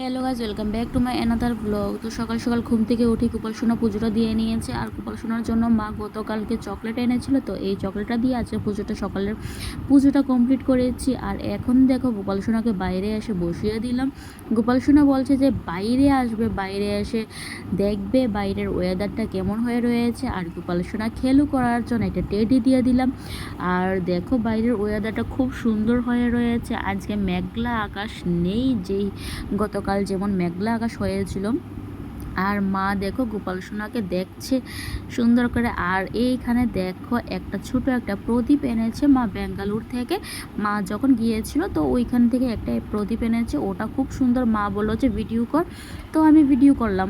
Hello guys welcome back to my another blog তো সকাল সকাল ঘুম থেকে উঠি কুপাল সোনা পুজোটা দিয়ে নিয়েছে, আর কুপাল সোনার জন্য মা গতকালকে চকলেট এনেছিল। তো এই চকলেটটা দিয়ে আজকে পুজোটা সকালের পুজোটা কমপ্লিট করেছি। আর এখন দেখো গোপাল সোনাকে বাইরে এসে বসিয়ে দিলাম। গোপাল সোনা বলছে যে, বাইরে আসবে, বাইরে এসে দেখবে বাইরের ওয়েদারটা কেমন হয়ে রয়েছে। আর গোপাল সোনা খেলু করার জন্য একটা টেডি দিয়ে দিলাম। আর দেখো বাইরের ওয়েদারটা খুব সুন্দর হয়ে রয়েছে। আজকে মেঘলা আকাশ নেই, যেই গতকাল যেমন মেঘলা আকাশ হয়েছিল। আর মা দেখো গোপাল সোনাকে দেখছে সুন্দর করে। আর এইখানে দেখো একটা ছোট একটা প্রদীপ এনেছে মা বেঙ্গালুর থেকে। মা যখন গিয়েছিল তো ওইখান থেকে একটা প্রদীপ এনেছে। ওটা খুব সুন্দর মা বলল যে, ভিডিও কর। তো আমি ভিডিও করলাম।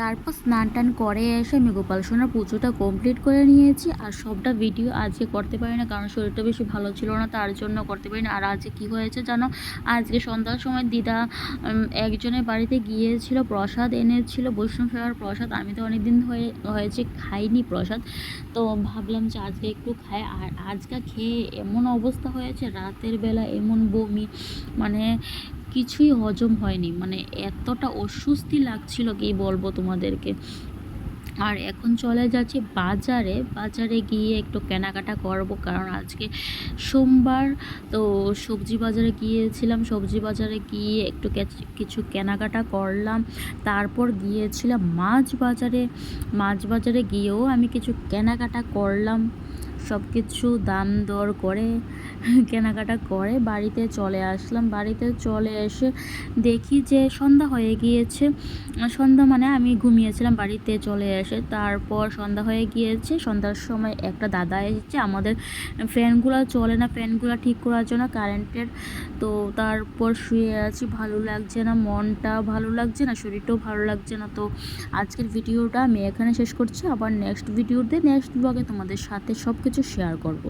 তারপর স্নান টান করে এসে আমি গোপাল সোনার পুজোটা কমপ্লিট করে নিয়েছি। আর সবটা ভিডিও আজকে করতে পারি না, কারণ শরীরটা বেশি ভালো ছিল না, তার জন্য করতে পারি না। আর আজকে কি হয়েছে জানো? আজকে সন্ধ্যার সময় দিদা একজনের বাড়িতে গিয়েছিল, প্রসাদ এনেছিল, বৈষ্ণব সেবার প্রসাদ। আমি তো অনেক দিন হয়ে হয়েছে খাইনি প্রসাদ, তো ভাবলাম যে আজকে একটু খাই। আর আজকে খেয়ে এমন অবস্থা হয়েছে, রাতের বেলা এমন বমি মানে কিছুই হজম হয়নি। মানে এতটা অস্বস্তি লাগছিল কি বলব তোমাদেরকে। আর এখন চলে যাচ্ছি বাজারে। বাজারে গিয়ে একটু কেনাকাটা করব। কারণ আজকে সোমবার, তো সবজি বাজারে গিয়েছিলাম। সবজি বাজারে গিয়ে একটু কিছু কেনাকাটা করলাম। তারপর গিয়েছিলাম মাছ বাজারে। মাছ বাজারে গিয়েও আমি কিছু কেনাকাটা করলাম। সব কিছু দাম দর করে, কেনাকাটা করে, বাড়িতে চলে আসলাম। বাড়িতে চলে এসে দেখি যে সন্ধ্যা হয়ে গিয়েছে। সন্ধ্যা মানে আমি ঘুমিয়েছিলাম, বাড়িতে চলে এসে। তারপর সন্ধ্যা হয়ে গিয়েছে। সন্ধ্যার সময় একটা দাদা এসেছে। আমাদের ফ্যানগুলো চলে না, ফ্যানগুলো ঠিক করার জন্য কারেন্টের। তো তারপর শুয়ে আছি। ভালো লাগছে না, মনটা ভালো লাগছে না, শরীরটাও ভালো লাগছে না। তো আজকের ভিডিওটা আমি এখানে শেষ করছি। আবার নেক্সট ভিডিওতে নেক্সট ব্লগে তোমাদের সাথে সব কিছু শেয়ার করব।